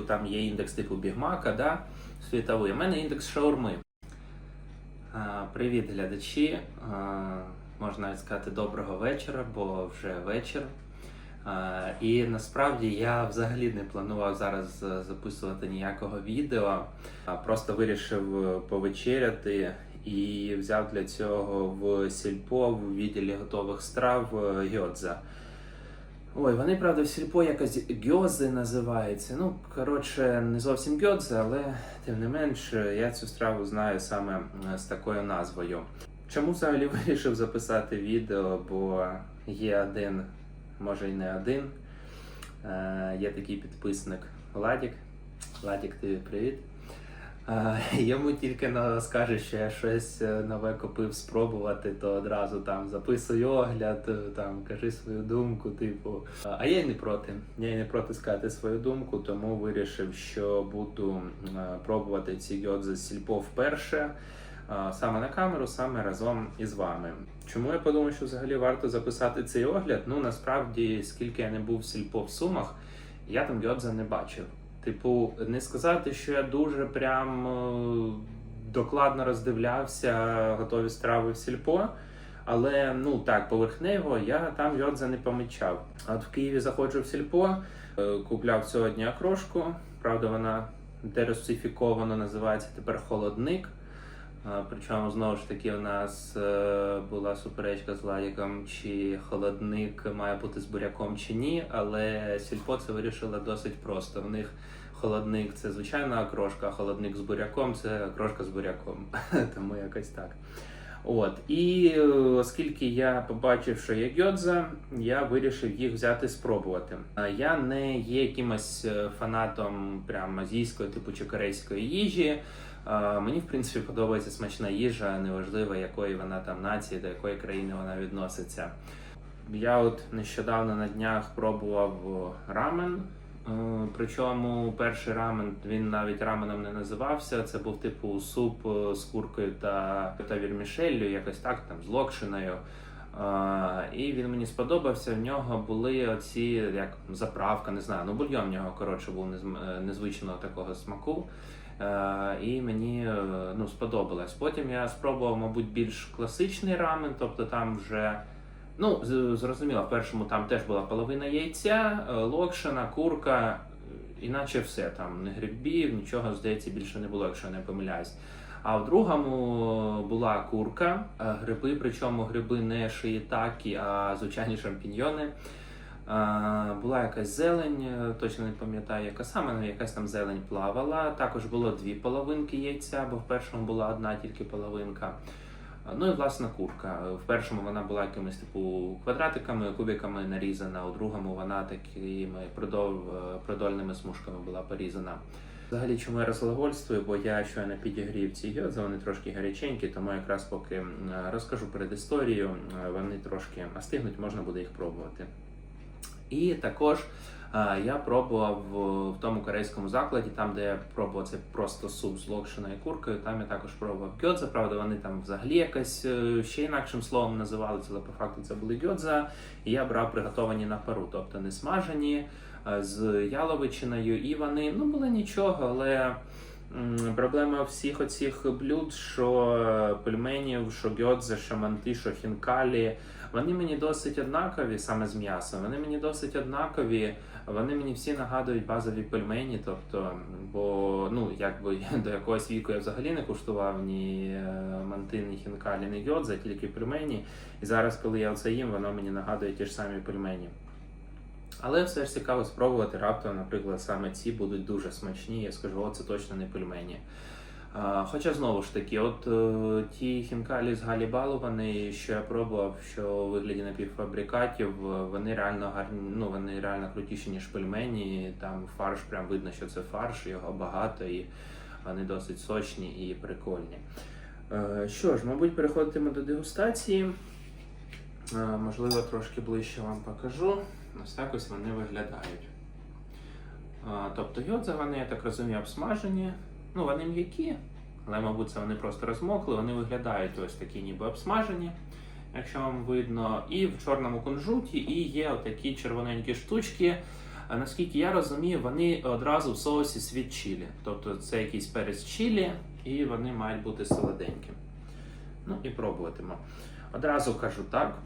там є індекс типу Бігмака, да, світовий. У мене індекс шаурми. Привіт, глядачі. Можна сказати доброго вечора, бо вже вечір. І насправді я взагалі не планував зараз е, записувати ніякого відео, а просто вирішив е, повечеряти і взяв для цього в сільпо в відділі готових страв е, гьодза. Ой, вони, правда, в сільпо якось гьози називаються. Ну, коротше, не зовсім гьодзи, але тим не менш, я цю страву знаю саме е, з такою назвою. Чому взагалі вирішив записати відео? Бо є один, може й не один. Е, є такий підписник Владік. Владік, тобі привіт. Йому тільки скаже, що я щось е, нове купив спробувати, то одразу там записуй огляд, е, там кажи свою думку, типу. А я й не проти. Я й не проти сказати свою думку, тому вирішив, що буду е, пробувати ці гьодзи сільпо вперше. Саме на камеру, саме разом із вами. Чому я подумав, що взагалі варто записати цей огляд? Ну насправді, скільки я не був в сільпо в сумах, я там гьодза не бачив. Типу, не сказати, що я дуже прям е, докладно роздивлявся готові страви в сільпо. Але ну так, поверхнево я там йодза не помічав. От в Києві заходжу в сільпо, е, купляв сьогодні окрошку. Правда, вона дерусифіковано називається тепер холодник. Причому знову ж таки у нас е, була суперечка з Ладіком, чи холодник має бути з буряком чи ні, але сільпо це вирішила досить просто. В них холодник це звичайна окрошка, а холодник з буряком це окрошка з буряком. Тому якось так. От і е, оскільки я побачив, що є гьодза, я вирішив їх взяти спробувати. Я не є якимось е, фанатом прям азійської типу чи корейської їжі. Мені в принципі подобається смачна їжа, неважливо якої вона там нації, до якої країни вона відноситься. Я от нещодавно на днях пробував рамен. Е, Причому перший рамен він навіть раменом не називався. Це був типу суп е, з куркою та, та вірмішеллю, якось так, там з локшиною. Е, І він мені сподобався. В нього були оці як заправка, не знаю. Ну бульйон в нього коротше був незвичного такого смаку. І мені ну, сподобалось. Потім я спробував, мабуть, більш класичний рамен, тобто там вже. Ну, зрозуміло, в першому там теж була половина яйця, е, локшина, курка, е, іначе все там, не грибів, нічого, здається, більше не було, якщо не помиляюсь. А в другому була курка, е, гриби, причому гриби не шиїтакі, а звичайні шампіньйони. Була якась зелень, точно не пам'ятаю, яка саме, але якась там зелень плавала. Також було дві половинки яйця, бо в першому була одна тільки половинка. Ну і власна курка. В першому вона була якимись типу квадратиками, кубиками нарізана, у другому вона такими продольними смужками була порізана. Взагалі, чому я розглагольствую, бо я щойно підігрів ці гьодзи, вони трошки гаряченькі, тому якраз поки розкажу перед історією, е, вони трошки остигнуть, можна буде їх пробувати. І також е, я пробував в- тому корейському закладі, там де я пробував це просто суп з локшиною куркою. Там я також пробував гьодза. Правда, вони там взагалі якось е, ще інакшим словом називалися, але по факту це були гьодза. І я брав приготовані на пару, тобто не смажені е, з яловичиною. І вони ну були нічого, але. Проблема всіх оцих блюд, що е, пельменів, що гьодзе, що манти, що хінкалі, вони мені досить однакові, саме з м'ясом. Вони мені досить однакові. Вони мені всі нагадують базові пельмені. Тобто, бо ну якби до якогось віку я взагалі не куштував ні е, манти, ні хінкалі, ні гьодзе, тільки пельмені. І зараз, коли я оце їм, воно мені нагадує ті ж самі пельмені. Але все ж цікаво спробувати. Раптом, наприклад, саме ці будуть дуже смачні. Я скажу, о, це точно не пельмені. А, Хоча знову ж таки, от е, ті хінкалі з Галібалу, вони що я пробував, що у вигляді напівфабрикатів, е, вони реально гарні, ну вони реально крутіші, ніж пельмені. Там фарш, прям видно, що це фарш, його багато і вони досить сочні і прикольні. Е, Що ж, мабуть, переходитимо до дегустації. Е, Можливо, трошки ближче вам покажу. Ось так ось вони виглядають. Тобто гьодзи, вони, я так розумію, обсмажені. Ну, вони м'які, але, мабуть, це вони просто розмокли. Вони виглядають ось такі, ніби обсмажені, якщо вам видно. І в чорному кунжуті, і є отакі червоненькі штучки. Наскільки я розумію, вони одразу в соусі світ чилі. Тобто це якийсь перець чилі, і вони мають бути солоденькі. Ну і пробуватимемо. Одразу кажу так.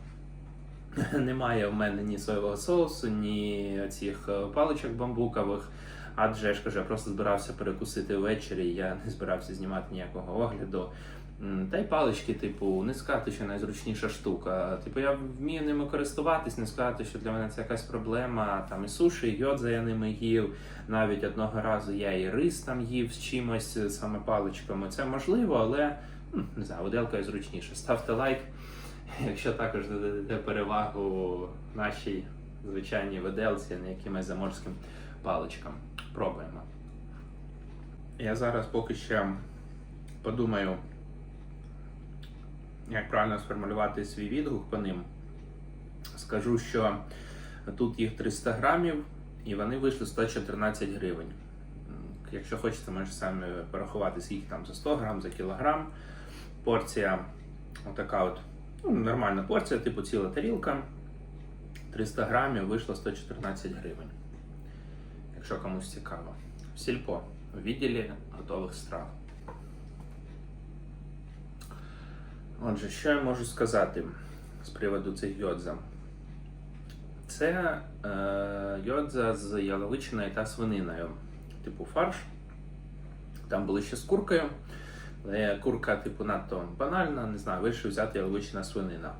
Немає в мене ні соєвого соусу, ні цих е, паличок бамбукових. Адже я ж кажу, я просто збирався перекусити ввечері, я не збирався знімати ніякого огляду. Та й палички, типу, не сказати, що найзручніша штука. Типу, я вмію ними користуватись, не сказати, що для мене це якась проблема. Там і суші, і йодза я ними їв. Навіть одного разу я і рис там їв з чимось, е, саме паличками. Це можливо, але не знаю, виделкою зручніше. Ставте лайк, якщо також дадете перевагу нашій звичайній виделці, а не якимось заморським паличкам. Пробуємо. Я зараз поки ще подумаю, як правильно сформулювати свій відгук по ним. Скажу, що тут їх 300 грамів, і вони вийшли 114 гривень. Якщо хочете, можете самі порахувати, скільки там за 100 грам, за кілограм. Порція отака от, ну, нормальна порція, типу ціла тарілка. 300 грамів вийшло 114 гривень. Якщо комусь цікаво. Сільпо у відділі готових страв. Отже, що я можу сказати з приводу цих йодза? Це е, йодза з яловичиною та свининою, типу фарш. Там були ще з куркою. Курка, типу, надто банальна, не знаю, вирішив взяти яловичина свинина.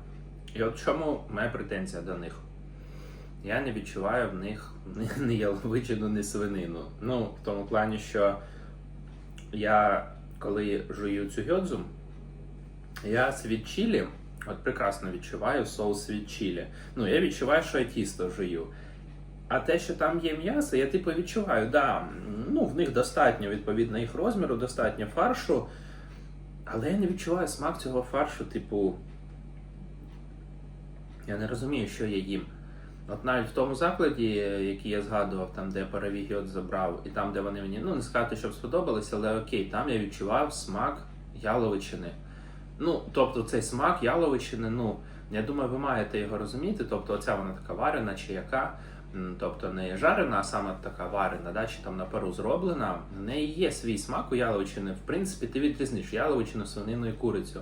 І от чому моя претензія до них? Я не відчуваю в них ні- яловичину, ні свинину. Ну, в тому плані, що я коли жую цю гьодзу, я світ чилі, от прекрасно відчуваю соус світ чилі. Ну, я відчуваю, що я тісто жую. А те, що там є м'ясо, я типу відчуваю, да, ну, в них достатньо, відповідно, їх розміру, достатньо фаршу. Але я не відчуваю смак цього фаршу, типу. Я не розумію, що я їм. От навіть в тому закладі, який я згадував, там, де парові гьот забрав, і там, де вони мені, ну не сказати, щоб сподобалися, але окей, там я відчував смак яловичини. Ну, тобто цей смак яловичини, ну, я думаю, ви маєте його розуміти. Тобто, оця вона така варена чи яка, тобто не жарена, а саме така варена, да, чи там на пару зроблена. В неї є свій смак у яловичини. В принципі, ти відрізниш яловичину, свинину і курицю.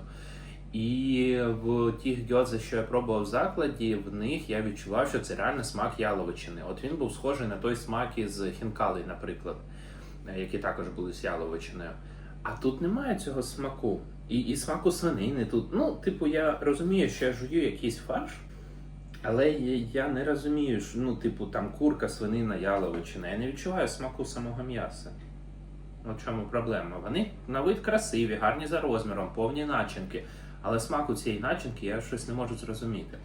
І в тих гьодзах, що я пробував в закладі, в них я відчував, що це реально смак яловичини. От він був схожий на той смак із хінкали, наприклад, е, які також були з яловичиною. А тут немає цього смаку. І, і смаку свинини тут. Ну, типу, я розумію, що я жую якийсь фарш, але я, не розумію, що ну, типу, там курка, свинина, яловичина. Я не відчуваю смаку самого м'яса. В чому проблема? Вони на вид красиві, гарні за розміром, повні начинки. Але смаку цієї начинки я щось не можу зрозуміти.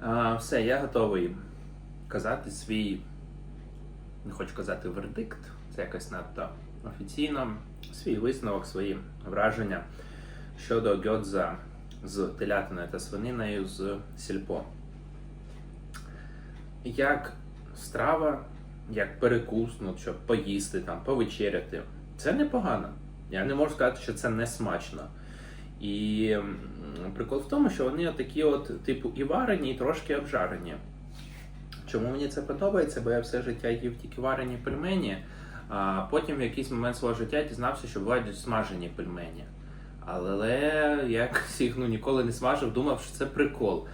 А, все, я готовий казати свій, не хочу казати вердикт, це якось надто офіційно, свій висновок, свої враження щодо гьодза з телятиною та свининою з сільпо. Як страва, як перекус, ну, щоб поїсти, там, повечеряти, це непогано. Я не можу сказати, що це не смачно. І прикол в тому, що вони такі от, типу, і варені, і трошки обжарені. Чому мені це подобається? Бо я все життя їв тільки варені пельмені, а потім в якийсь момент свого життя дізнався, що бувають смажені пельмені. Але якось їх ну, ніколи не смажив, думав, що це прикол.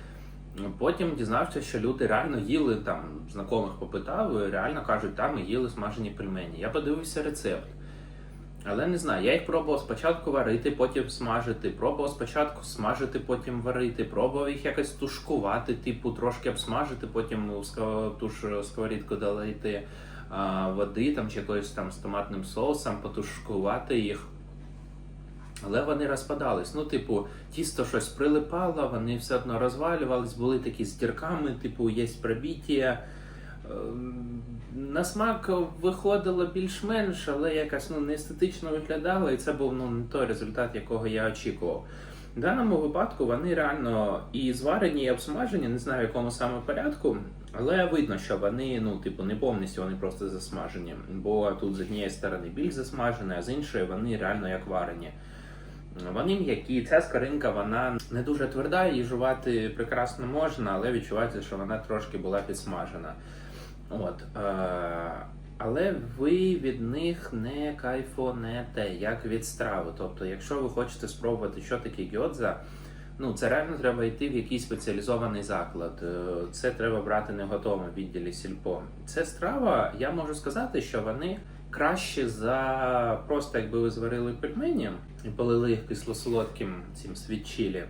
Потім дізнався, що люди реально їли там, знайомих попитав, і реально кажуть, там ми їли смажені пельмені. Я подивився рецепт. Але не знаю, я їх пробував спочатку варити, потім смажити. Пробував спочатку смажити, потім варити. Пробував їх якось тушкувати, типу трошки обсмажити, потім ту ж сковорідку долити води там чи якоюсь там з томатним соусом, потушкувати їх. Але вони розпадались. Ну, типу, тісто щось прилипало, вони все одно розвалювались, були такі з дірками, типу, є пробіття. Ем, На смак виходило більш-менш, але якось ну, не естетично виглядало, і це був ну, не той результат, якого я очікував. В даному випадку вони реально і зварені, і обсмажені, не знаю в якому саме порядку, але видно, що вони ну, типу, не повністю вони просто засмажені. Бо тут з однієї сторони більш засмажені, а з іншої вони реально як варені. Вони м'які, ця скоринка вона не дуже тверда, її жувати прекрасно можна, але відчувається, що вона трошки була підсмажена. От, е, але ви від них не кайфонете, як від страви. Тобто, якщо ви хочете спробувати, що таке гьодза, ну це реально треба йти в якийсь спеціалізований заклад. Е, Це треба брати не в відділі сільпо. Це страва, я можу сказати, що вони краще за просто якби ви зварили пельмені і полили їх кисло-солодким цим світчілі,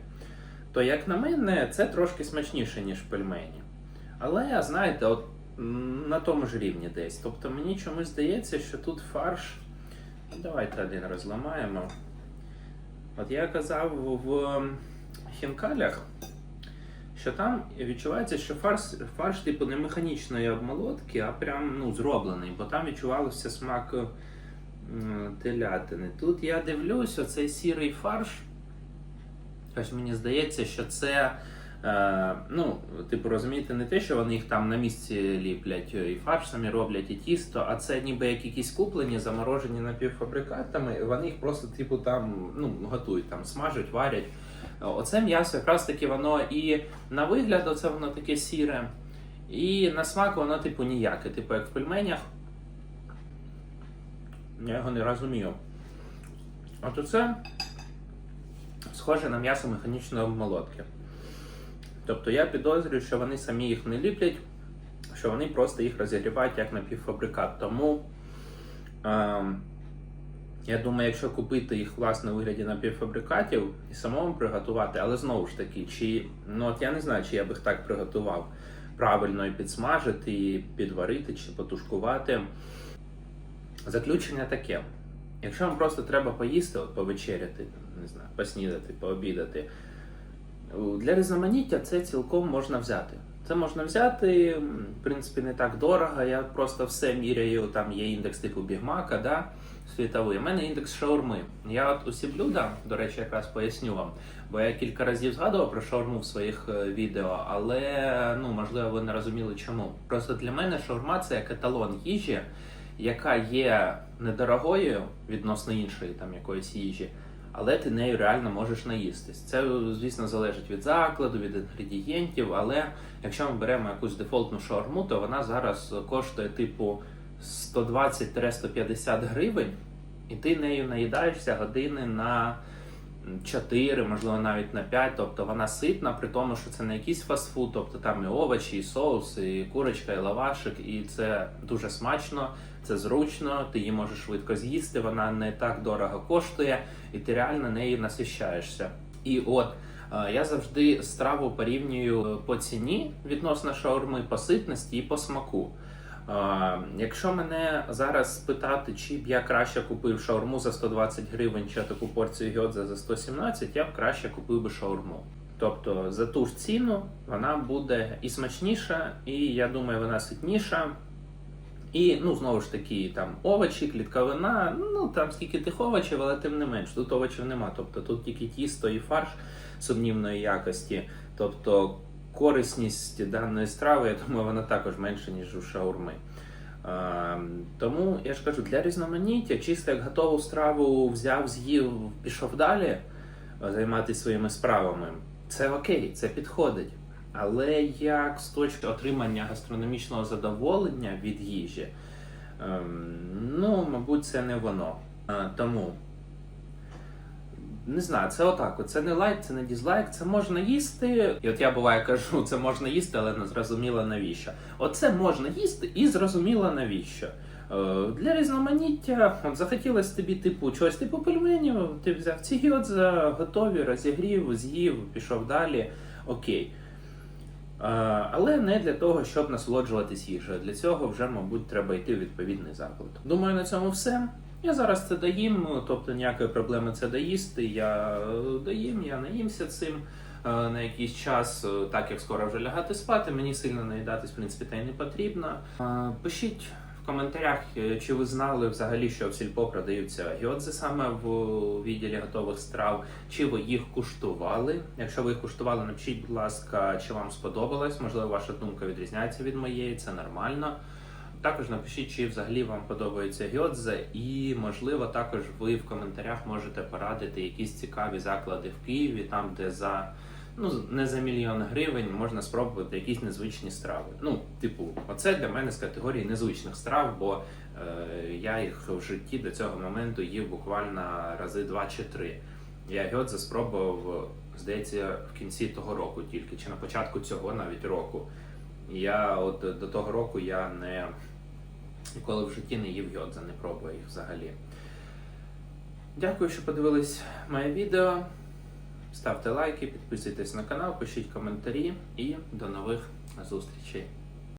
то як на мене, це трошки смачніше, ніж пельмені. Але знаєте, от на тому ж рівні десь. Тобто мені чомусь здається, що тут фарш. Давайте один розламаємо. От я казав в хінкалях, що там відчувається, що фарш, фарш типу не механічної обмолотки, а прям ну, зроблений, бо там відчувався смак телятини. Тут я дивлюсь, оцей сірий фарш. Ось мені здається, що це. Е, ну, типу, розумієте, не те, що вони їх там на місці ліплять і фарш самі роблять, і тісто, а це ніби як якісь куплені, заморожені напівфабрикатами. Вони їх просто, типу, там ну, готують, там смажать, варять. Оце м'ясо якраз таки воно і на вигляд, оце воно таке сіре, і на смак воно, типу, ніяке. Типу, як в пельменях. Я його не розумію. От оце схоже на м'ясо механічної обмолотки. Тобто я підозрюю, що вони самі їх не ліплять, що вони просто їх розігрівають як напівфабрикат. Тому е, я думаю, якщо купити їх власне у вигляді напівфабрикатів і самому приготувати, але знову ж таки, чи ну от я не знаю, чи я би їх так приготував правильно і підсмажити, і підварити, чи потушкувати. Заключення таке. Якщо вам просто треба поїсти, от повечеряти, не знаю, поснідати, пообідати. Для різноманіття це цілком можна взяти. Це можна взяти, в принципі, не так дорого. Я просто все міряю. Там є індекс типу бігмака, да, світовий. У мене індекс шаурми. Я от усі блюда, до речі, якраз поясню вам, бо я кілька разів згадував про шаурму в своїх е, відео, але ну можливо ви не розуміли чому. Просто для мене шаурма це як еталон їжі, яка є недорогою відносно іншої там якоїсь їжі але ти нею реально можеш наїстись. Це, звісно, залежить від закладу, від інгредієнтів. Але якщо ми беремо якусь дефолтну шаурму, то вона зараз коштує типу 120-150 гривень, і ти нею наїдаєшся години на 4, можливо, навіть на 5. Тобто вона ситна, при тому, що це не якийсь фастфуд, тобто там і овочі, і соус, і курочка, і лавашик, і це дуже смачно. Це зручно, ти її можеш швидко з'їсти, вона не так дорого коштує, і ти реально нею насищаєшся. І от е, я завжди страву порівнюю по ціні відносно шаурми, по ситності і по смаку. Якщо мене зараз спитати, чи б я краще купив шаурму за 120 гривень, чи таку порцію гьодза за 117, я б краще купив би шаурму. Тобто за ту ж ціну вона буде і смачніша, і я думаю, вона ситніша. І ну знову ж таки, там овочі, клітковина, ну там скільки тих овочів, але тим не менш, тут овочів нема. Тобто тут тільки тісто і фарш сумнівної якості. Тобто корисність даної страви, я думаю, вона також менша, ніж у шаурми. Тому я ж кажу, для різноманіття, чисто як готову страву взяв, з'їв, пішов далі е, займатися своїми справами. Це окей, це підходить. Але як з точки отримання гастрономічного задоволення від їжі, ем, ну, мабуть, це не воно. Е, Тому не знаю, це отак. Це не лайк, це не дізлайк, це можна їсти. І от я буває кажу, це можна їсти, але не зрозуміло навіщо. Оце можна їсти і зрозуміло навіщо. Е, Для різноманіття, от захотілося тобі, типу, чогось типу пельменів, ти взяв ці гіодза, готові, розігрів, з'їв, пішов далі. Окей. Е, Але не для того, щоб насолоджуватись їжею. Для цього вже, мабуть, треба йти в відповідний заклад. Думаю, на цьому все. Я зараз це доїм, ну, тобто ніякої проблеми це доїсти. Я е, доїм, я наїмся цим е, на якийсь час, е, так як скоро вже лягати спати. Мені сильно наїдатись, в принципі, та й не потрібно. Пишіть в коментарях, чи ви знали взагалі, що в сільпо продаються гьодзи саме в відділі готових страв, чи ви їх куштували. Якщо ви їх куштували, напишіть, будь ласка, чи вам сподобалось. Можливо, ваша думка відрізняється від моєї, це нормально. Також напишіть, чи взагалі вам подобається гьодзе, і можливо, також ви в коментарях можете порадити якісь цікаві заклади в Києві, там де за ну, не за мільйон гривень можна спробувати якісь незвичні страви. Ну, типу, оце для мене з категорії незвичних страв, бо е, я їх в житті до цього моменту їв буквально рази два чи три. Я гьодзе спробував, здається, в кінці того року тільки, чи на початку цього навіть року. Я от до того року я не ніколи в житті не їв йодза, не пробує їх взагалі. Дякую, що подивились моє відео. Ставте лайки, підписуйтесь на канал, пишіть коментарі і до нових зустрічей.